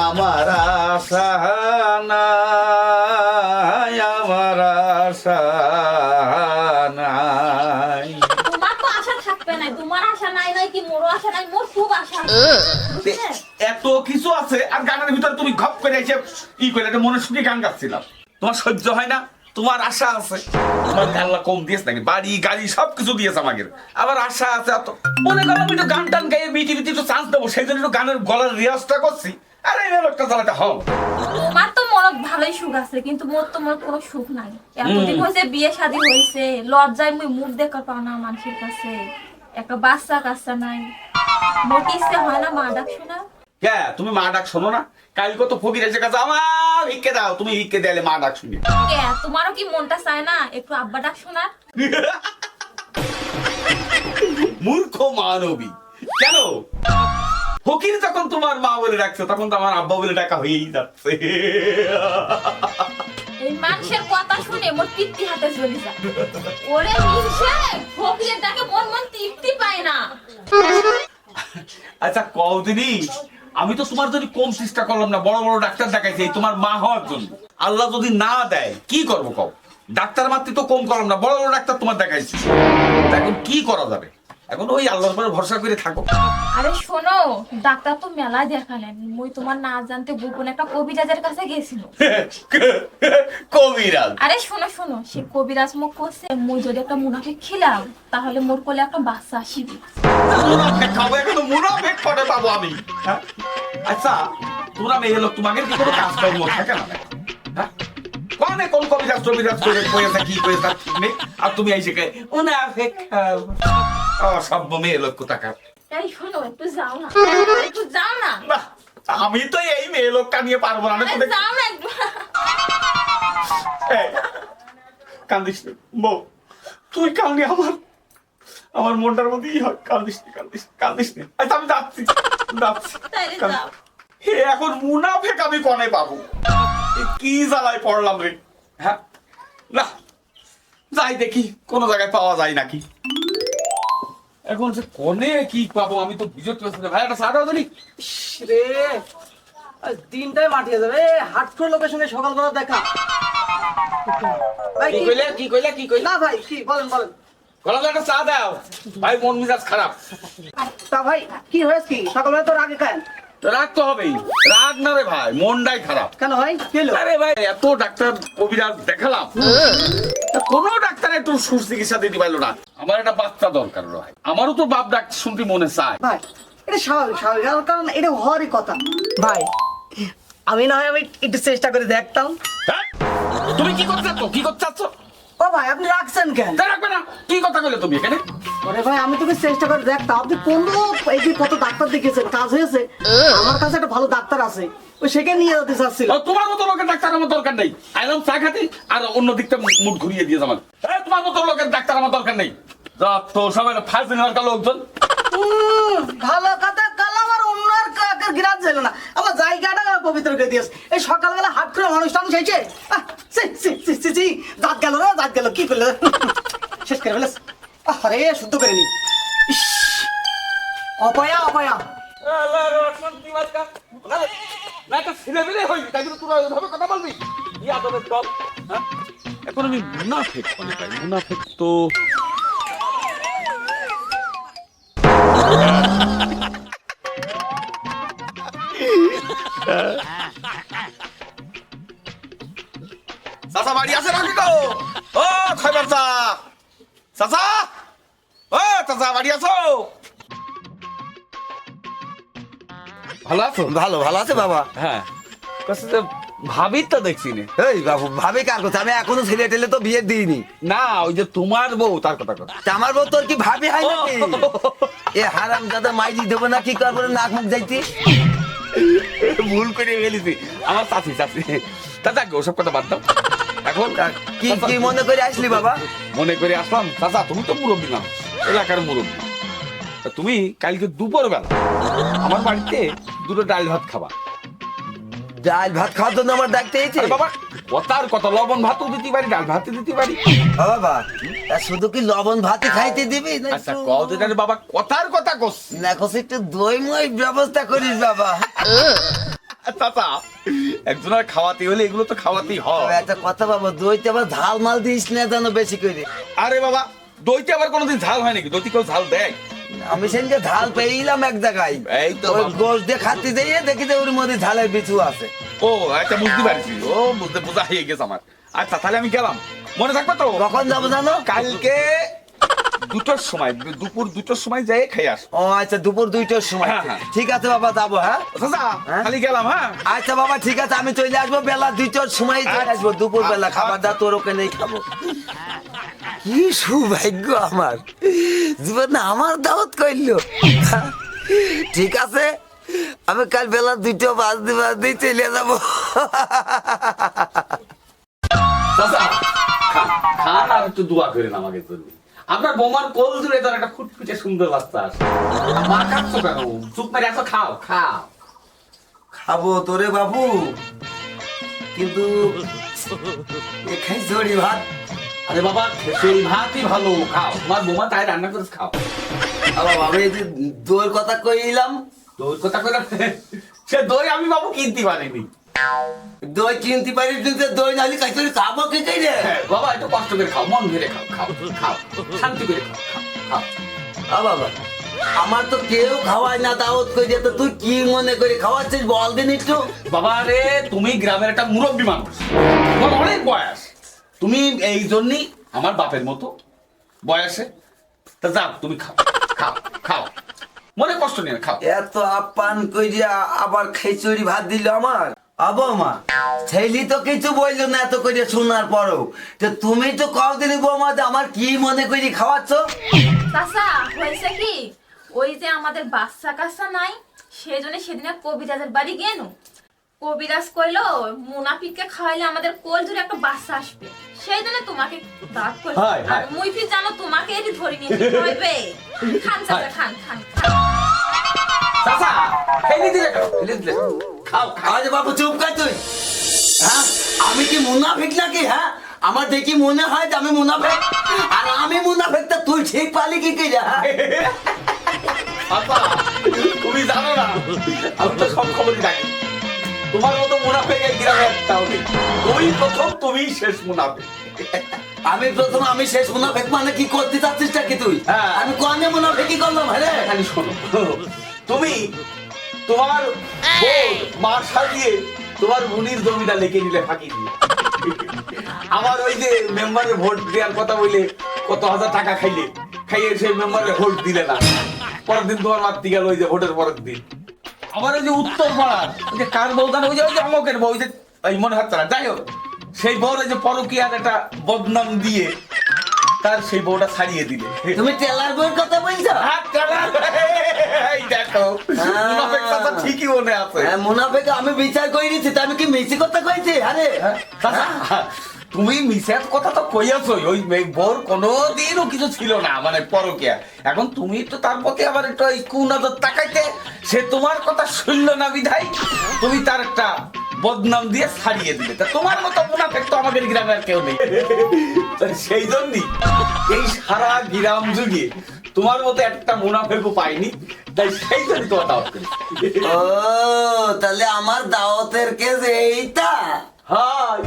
আমার আশা নাই আমার আশা নাই। তোমার তো আশা থাকবে না তোমার আশা নাই নাই কি মোরও আশা নাই মোর খুব আশা। আছে। তে, বুঝলে? এত কিছু আছে আর গানের ভিতরে তুমি ঘপ করে এসে ই করে একটা মনে শুনে গান গাচ্ছিলাম। তোমার সহ্য হয় না তোমার আশা আছে। তোমার আল্লাহ কম দিয়েছে নাকি? বাড়ি গাড়ি সব কিছু দিয়েছে আমাকে। আবার আশা আছে এত মনে করো আমি একটু গান টান গাইয়ে বিটি বিটি একটু চান্স দেবো সেই জন্য একটু গানের গলার রিয়াজটা করছি। আরে এই লোকটা চালাতে হও। তোমার তো মনত ভালোই সুখ আছে কিন্তু মোর তো মোর কোনো সুখ নাই। এতদিন হয়েছে বিয়ে শাদী হয়েছে লজ্জায় মুই মুখ দেখা পাও না মানুষের কাছে। একটা বাচ্চা কাচ্চা নাই। মোর ইচ্ছে হয় না মা ডাক শোনা? হ্যাঁ তুমি মা ডাক শোনো না? কাল কত ফকির এসে কাছে আমার ভিক্ষে দাও তুমি ভিক্ষে দিলে মা ডাক শুনি। তোমারও কি মনটা চায় না একটু আব্বা ডাক শোনার? মূর্খ মানবী। কেন? ফকির যখন তোমার মা বলে ডাকছে তখন তো আমার আব্বা বলে ডাকা হয়েই যাচ্ছে। এই মানুষের কথা শুনে মোর তৃপ্তি হাতে চলে যায়। ওরে মিশে ফকিরের ডাকে মন মন তৃপ্তি পায় না। আচ্ছা কদিনই আমি তো তোমার যদি কম চেষ্টা করলাম না বড় বড় ডাক্তার দেখাইছি তোমার মা হওয়ার জন্য। আল্লাহ যদি না দেয় কি করব কও? ডাক্তার মাত্রে তো কম করলাম না বড় বড় ডাক্তার তোমার দেখাইছি। এখন কি করা যাবে? এখন ওই আল্লাহর উপরে ভরসা করে থাকো। আরে শোনো ডাক্তার তো মেলায় দেখালেন। মুই তোমার না জানতে গোপন একটা কবিরাজের কাছে গেছিল। কবিরাজ? আরে শোনো শোনো সে কবিরাজ মুখ করছে মুই যদি একটা মুনাফিক খিলাম তাহলে মোর কোলে একটা বাচ্চা আসিবে। মুনাফেক খাব এখন মুনাফেক করে পাবো আমি। হ্যাঁ? আচ্ছা তোমরা মেয়ে লোক তোমাকে কি কোনো কাজ কর্ম থাকে না হ্যাঁ? কোনে কোন করে কয়েছে কি কয়েছে আর তুমি আইসে কে মুনাফেক খাব। ও সব মেয়ে লোক কোথাকার? এই শোনো একটু যাও না। একটু যাও না। আমি তো এই মেয়ে লোকটা নিয়ে পারব না যাও না একটু। কান্দিস বউ তুই কান্দি আমার আমার মনটার হয়। কান্দিস নে, কান্দিস কান্দিস নে। আচ্ছা আমি যাচ্ছি যাচ্ছি। হে এখন মুনাফেক আমি কনে পাবো? কি জ্বালায় পড়লাম রে? হ্যাঁ? না যাই দেখি কোন জায়গায় পাওয়া যায় নাকি? এখন সে কনে কি পাবো আমি তো পারছি না ভাই একটা সাড়া দিলি রে। দিনটাই মাটিয়ে যাবে হাট করে লোকের সঙ্গে সকালবেলা দেখা। ভাই কি কইলে কি কইলে কি কইলে? না ভাই কি? বলেন বলেন। গলা একটা চা দাও। ভাই মন মিজাজ খারাপ। তা ভাই কি হয়েছে কি? সকালবেলা তোর আগে খায় রাগ তো হবেই। রাগ না রে ভাই মনটাই খারাপ। কেন ভাই? আরে ভাই এত ডাক্তার কবিরাজ দেখালাম। তা কোনো ডাক্তার একটু সুচিকিৎসা দিতে পারল না। আমার একটা বাচ্চা দরকার ভাই। আমারও তো বাপ ডাক শুনতে মনে চায়। ভাই এটা স্বাভাবিক স্বাভাবিক। কারণ এটা হওয়ারই কথা। ভাই আমি না হয় আমি একটু চেষ্টা করে দেখতাম। হ্যাঁ? তুমি কি করতে চাচ্ছ? কি করতে চাচ্ছ? ও ভাই আপনি রাখছেন কেন? তা রাখবে না। কি কথা কইলে তুমি এখানে? আরে ভাই আমি তোকে চেষ্টা করে দেখতাম আপনি কোন এই যে কত ডাক্তার দেখেছেন কাজ হয়েছে? আমার কাছে একটা ভালো ডাক্তার আছে ওই সেখানে নিয়ে যেতে চাচ্ছিল। তোমার মতো লোকের ডাক্তার আমার দরকার নেই। আইলাম চা খাতে আর অন্য দিকটা মুখ ঘুরিয়ে দিয়ে এই, তোমার মতো লোকের ডাক্তার আমার দরকার নেই। যত সবাই ফার্স্ট লোকজন। ভালো কথা কাল আমার অন্য আর কাকের গিরাজ ছিল না। জায়গাটা পবিত্র করে দিয়েছে এই সকালবেলা হাট করে অনুষ্ঠান শেষে আহ, ছি, ছি, ছি, ছি, ছি, দাঁত গেল না দাঁত গেল কি করলে শেষ করে ফেলেছ আরে শুদ্ধ করে নি অপয়া অপয়া এখন আমি মুনাফেক মনে মুনাফেক তো বাড়ি আছে নাকি তো ও খয়বার চা চাচা? ও চাচা বাড়ি আছো? ভালো আছো? ভালো ভালো আছে বাবা। হ্যাঁ। কাছে যে ভাবির তো দেখছি নে। এই বাবু ভাবে কার কথা? আমি এখনও ছেলে টেলে তো বিয়ে দিইনি। না ওই যে তোমার বউ তার কথা কথা আমার বউ তোর কি ভাবি হয় নাকি? এ হারাম দাদা মাইজি দেবো না কি করব নাক মুখ যাইতি? ভুল করে ফেলেছি। আমার চাচি তা ওসব কথা বাদ দাও। এখন কি কি মনে করে আসলি বাবা? মনে করে আসলাম? চাচা তুমি তো মুরব্বী না। এলাকার মুরব্বী। তা তুমি কালকে দুপুর বেলা আমার বাড়িতে দুটো ডাল ভাত খাবা। ডাল ভাত খাওয়ার জন্য আমার ডাকতে এইছে বাবা কথার কথা লবণ ভাতও দিতে পারি ডাল ভাতও দিতে পারি। বাবা তা শুধু কি লবণ ভাতই খাইতে দিবি? না আচ্ছা কত বাবা কথার কথা কস। না কস একটু দই মই ব্যবস্থা করিস বাবা। চাচা একজনের খাওয়াতে হলে এগুলো তো খাওয়াতেই হয়। একটা কথা বাবা দইতে আবার ঝাল মাল দিস না যেন বেশি করে। আরে বাবা দইতে আবার কোনোদিন ঝাল হয় নাকি? দইতে কেউ ঝাল দেয়? আমি সেদিনকে ঝাল পেয়েইলাম এক জায়গায়। এই তো। গোশ দিয়ে খাতে যাইয়ে দেখি যে ওর মধ্যে ঝালের বিছু আছে। ও আচ্ছা বুঝতে পারছি। ও বুঝতে বোঝা হয়ে গেছে আমার। আচ্ছা তাহলে আমি গেলাম। মনে থাকবে তো? কখন যাব জানো? কালকে দুটোর সময় দুপুর দুটোর সময় যাই খেয়ে আস। ও আচ্ছা দুপুর দুইটার সময়। হ্যাঁ, হ্যাঁ। ঠিক আছে বাবা যাব হ্যাঁ? হ্যাঁ? খালি গেলাম হ্যাঁ? আচ্ছা বাবা ঠিক আছে আমি চলে আসব বেলা দুইটার সময় চলে আচ্ছা। আসব দুপুর বেলা আচ্ছা। খাবার দা তোর ওখানেই খাব। কি সৌভাগ্য আমার। জীবনে আমার দাওয়াত করল। ঠিক আছে আমি কাল বেলা দুইটা বাজতে বাজতেই চলে যাব। খান খান আর একটু দোয়া করেন আমাকে জন্য। আপনার বোমার কোল জুড়ে তার একটা ফুটফুটে সুন্দর বাচ্চা আছে। মা খাচ্ছ কেন? চুপ মেরে এত খাও। খাও। খাব তোরে বাবু। কিন্তু ভাত। আরে বাবা ভাতই ভালো খাও। তোমার বোমা তাই রান্না করে খাও। আবার বাবা এই যে দোর কথা কইলাম। দই কথা করে সে দই আমি বাবু কিনতে পারিনি। দই কিনতে পারি কিন্তু দই নালি কাই খাব কে রে হ্যাঁ, বাবা একটু কষ্ট করে খাও মন ধরে খাও খাও খাও শান্তি করে খাও খাও খাও। বাবা। আমার তো কেউ খাওয়ায় না দাওয়াত করে তো তুই কি মনে করে খাওয়াচ্ছিস বল দিন একটু। বাবা রে তুমি গ্রামের একটা মুরব্বী মানুষ। তোমার অনেক বয়স। তুমি এই জন্যই আমার বাপের মতো বয়সে। তা যাও তুমি খাও খাও খাও। মনে কষ্ট নিয়ে না, খাও। এত আপ্যান কইরা আবার খিচুড়ি ভাত দিল আমার। আবো মা ছেলি তো কিছু বলল না এত করে শোনার পরও। তো তুমি তো কদিনই বৌমা আমার কি মনে করি খাওয়াচ্ছ? চাচা হয়েছে কি? ওই যে আমাদের বাচ্চা কাচ্চা নাই সেই জন্য সেদিনে কবিরাজের বাড়ি গেল কবিরাজ কইলো মুনাফিককে খাওয়াইলে আমাদের কোল জুড়ে একটা বাচ্চা আসবে। সেই জন্য তোমাকে দাঁত করে হায়। আর মুই ফির জানো তোমাকে এটি ধরে নিয়ে যেতে হইবে। খান চাচা খান খান খান। চাচা ফেলে দিলে খাও দিলে খাও। খাও। খাও আরে বাবু চুপ কর তুই। হ্যাঁ আমি কি মুনাফিক নাকি? হ্যাঁ আমার দেখি মনে হয় যে আমি মুনাফিক। আর আমি মুনাফিক তা তুই ঠিক পালি কি কি আপা তুমি জানো না আমি তো সব খবরই রাখি। তোমার মতো এই গ্রামে তুমি প্রথম তুমি শেষ মুনাফে আমি প্রথম আমি শেষ মুনাফিক মানে কি করতে চাচ্ছিস কি তুই? হ্যাঁ। আমি কোনে মুনাফিক করলাম হ্যাঁ খালি শোনো তুমি তোমার বউ মার সাজিয়ে তোমার মুনির জমিটা লেগে নিলে ফাঁকি দিয়ে। আমার ওই যে মেম্বারের ভোট দেওয়ার কথা বলে কত হাজার টাকা খাইলে খাইয়ে সেই মেম্বারের ভোট দিলে না। পরের দিন তোমার মারতে গেল ওই যে ভোটের পরের দিন। আমার ওই যে উত্তর পাড়ার ওই যে কার বউ ওই যে ওই যে অমকের বউ ওই যে মনে হচ্ছে না। যাই হোক সেই বউর ওই যে পরকিয়ার একটা বদনাম দিয়ে তার সেই বউটা ছাড়িয়ে দিলে। তুমি টেলার বইয়ের কথা বলছো? এই দেখো মুনাফেক চাচা ঠিকই মনে আছে। হ্যাঁ মুনাফিক আমি বিচার করে আমি কি মিছি কথা কইছি? আরে তুমি মিসের কথা তো কইয়াছই ওই বোর কোনোদিনও কিছু ছিল না মানে পরকিয়া। এখন তুমি তো তার প্রতি আবার একটু ওই কুনজর তাকাইতে সে তোমার কথা শুনল না বিধাই তুমি তার একটা বদনাম দিয়ে ছাড়িয়ে দিলে। তা তোমার মতো মুনাফেক তো আমাদের গ্রামে আর কেউ নেই। সেই জন্যই এই সারা গ্রাম যুগে তোমার মতো একটা মুনাফেকও পাইনি। তাই সেই জন্য তোমার দাওয়াত করি। ও তাহলে আমার দাওয়াতের কেস এইটা? হাই।